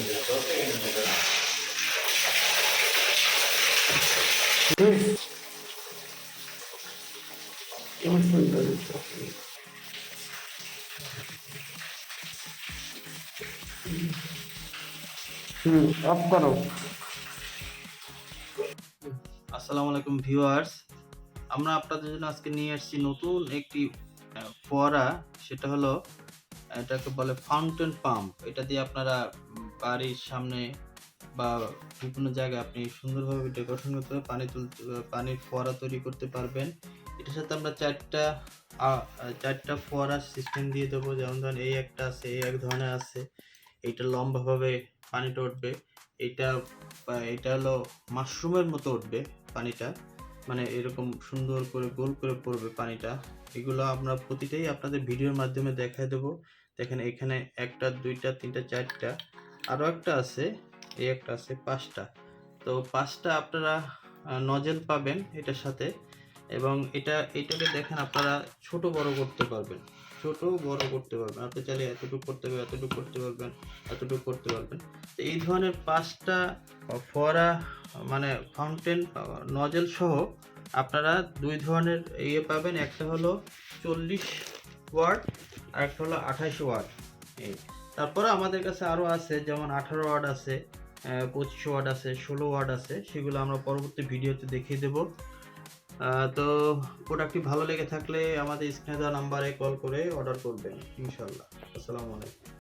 আসসালামাইকুম আসসালামু আলাইকুম ভিউয়ার্স। আমরা আপনাদের জন্য আজকে নিয়ে আসছি নতুন একটি ফোয়ারা। সেটা হলো, এটাকে বলে ফাউন্টেন পাম্প এটা দিয়ে আপনারা বাড়ির সামনে বা বিভিন্ন জায়গায় আপনি সুন্দরভাবে ডেকোরেশন করতে পানি তুলতে, পানির ফোয়ারা তৈরি করতে পারবেন। এটার সাথে আমরা চারটা চারটা ফোয়ারা সিস্টেম দিয়ে দেবো। যেমন ধরেন এই একটা আছে, এই এক ধরনের আছে। এইটা লম্বাভাবে পানিটা উঠবে। এটা এটা হলো মাশরুমের মতো উঠবে পানিটা। মানে এরকম সুন্দর করে গোল করে পড়বে পানিটা। এগুলো আমরা প্রতিটাই আপনাদের ভিডিওর মাধ্যমে দেখাই দেবো। দেখেন এখানে একটা, দুইটা, তিনটা, চারটা। আরও একটা আছে, এই একটা আছে, পাঁচটা। তো পাঁচটা আপনারা নজেল পাবেন এটার সাথে এবং এটা, এটাকে দেখেন আপনারা ছোট বড় করতে পারবেন। ছোট বড় করতে পারবেন। আপনি চাইলে এতটুকু করতে পারবেন এতটুকু করতে পারবেন, এতটুকু করতে পারবেন। তো এই ধরনের পাঁচটা ফোয়ারা মানে ফাউন্টেন নজেল সহ আপনারা দুই ধরনের ইয়ে পাবেন। একটা হলো চল্লিশ ওয়াট, আর একটা হলো আঠাশ ওয়াট। এই। তারপরে আমাদের কাছে আরও আছে, যেমন আঠারো ওয়ার্ড আছে পঁচিশ ওয়ার্ড আছে, ষোলো ওয়ার্ড আছে, সেগুলো আমরা পরবর্তী ভিডিওতে দেখিয়ে দেব। তো প্রোডাক্টটি ভালো লেগে থাকলে আমাদের স্ক্রিনে দেওয়া নাম্বারে কল করে অর্ডার করবেন ইনশাল্লাহ আসসালামু আলাইকুম।